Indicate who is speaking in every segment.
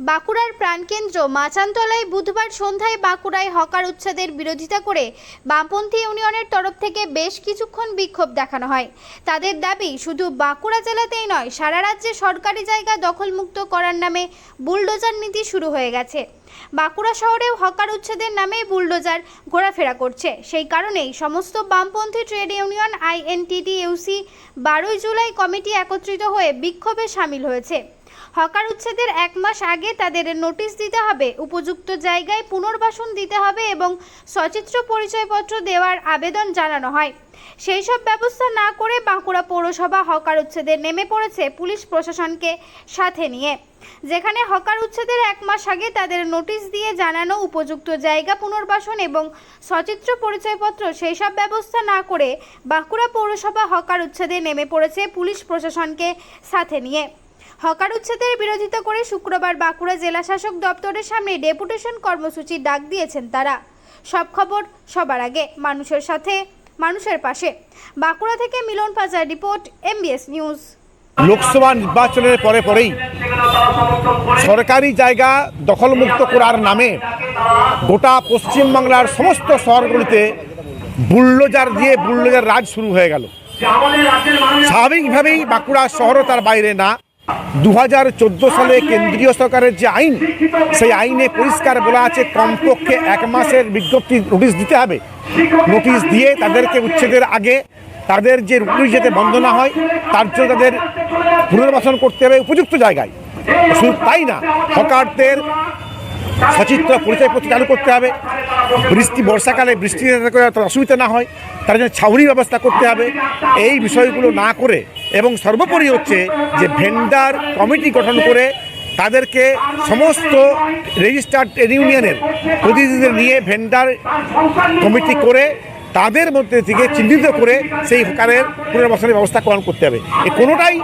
Speaker 1: বাঁকুড়ার প্রাণকেন্দ্র মাচানতলায় বুধবার সন্ধ্যায় বাঁকুড়ায় হকার উচ্ছেদের বিরোধিতা করে বামপন্থী ইউনিয়নের তরফ থেকে বেশ কিছুক্ষণ বিক্ষোভ দেখানো হয়। তাদের দাবি, শুধু বাঁকুড়া জেলাতেই নয়, সারা রাজ্যে সরকারি জায়গা দখলমুক্ত করার নামে বুলডোজার নীতি শুরু হয়ে গেছে। বাঁকুড়া শহরেও হকার উচ্ছেদের নামে বুলডোজার ঘোরাফেরা করছে। সেই কারণেই সমস্ত বামপন্থী ট্রেড ইউনিয়ন আইএনটিটিইউসি বারোই জুলাই কমিটি একত্রিত হয়ে বিক্ষোভে সামিল হয়েছে। হকার উচ্ছেদের এক মাস আগে তাদের নোটিশ দিতে হবে। উপযুক্ত জায়গায় পুনর্বাসন দিতে হবে এবং সচিত্র পরিচয়পত্র দেওয়ার আবেদন জানানো হয়। সেই সব ব্যবস্থা না করে বাঁকুড়া পৌরসভা হকার উচ্ছেদের নেমে পড়েছে পুলিশ প্রশাসনকে সাথে নিয়ে। যেখানে হকার উচ্ছেদের এক মাস আগে তাদের নোটিশ দিয়ে জানানো উপযুক্ত জায়গা পুনর্বাসন এবং সচিত্র পরিচয়পত্র সেই সব ব্যবস্থা না করে বাঁকুড়া পৌরসভা হকার উচ্ছেদে নেমে পড়েছে পুলিশ প্রশাসনকে সাথে নিয়ে। হকার উচ্ছেদের বিরোধিতা করে শুক্রবার বাঁকুড়া জেলা শাসক দপ্তরের সামনে ডেপুটেশন কর্মসূচির ডাক দিয়েছেন তারা। সব খবর সবার আগে মানুষের সাথে, মানুষের পাশে। বাঁকুড়া থেকে Milan পাজার report, MBS news.
Speaker 2: Lok Sabha নির্বাচনের পরে পরেই সরকারি জায়গা দখলমুক্ত করার নামে গোটা পশ্চিমবাংলার সমস্ত শহরগুলিতে বুল্ডোজার দিয়ে বুল্ডোজার রাজ শুরু হয়ে গেল। স্বাভাবিকভাবেই বাঁকুড়া শহরও তার বাইরে না। দু হাজার চোদ্দ সালে কেন্দ্রীয় সরকারের যে আইন, সেই আইনে পরিষ্কার বলা আছে, কমপক্ষে এক মাসের বিজ্ঞপ্তি নোটিশ দিতে হবে। নোটিশ দিয়ে তাদেরকে উচ্ছেদের আগে তাদের যে রুটি যাতে বন্ধ না হয়, তার জন্য তাদের পুনর্বাসন করতে হবে উপযুক্ত জায়গায়। শুধু তাই না, হকারদের সচিত্র পরিচয়পত্র চালু করতে হবে। বৃষ্টি, বর্ষাকালে বৃষ্টি অসুবিধা না হয়, তার জন্য ছাউনি ব্যবস্থা করতে হবে। এই বিষয়গুলো না করে এবং সর্বোপরি হচ্ছে যে ভেন্ডার কমিটি গঠন করে তাদেরকে সমস্ত রেজিস্টার্ড ট্রেড ইউনিয়নের প্রতিনিধিদের নিয়ে ভেন্ডার কমিটি করে তাদের মধ্যে থেকে চিহ্নিত করে সেই হকারের পুনর্বাসনের ব্যবস্থা গ্রহণ করতে হবে। এই কোনোটাই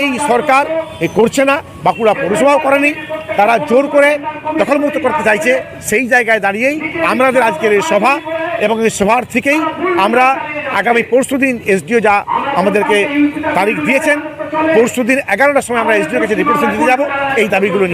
Speaker 2: এই সরকার এই করছে না, বাঁকুড়া পৌরসভাও করেনি। তারা জোর করে দখলমুক্ত করতে চাইছে, সেই জায়গায় দাঁড়িয়েই আমাদের আজকের এই সভা এবং এই সভার থেকেই আমরা আগামী পরশু দিন এসডিও যা আমাদেরকে তারিখ দিয়েছেন। পরশু দিন এগারোটার সময় আমরা এসডিওর কাছে রিপোর্ট দিতে যাব। এই দাবিগুলো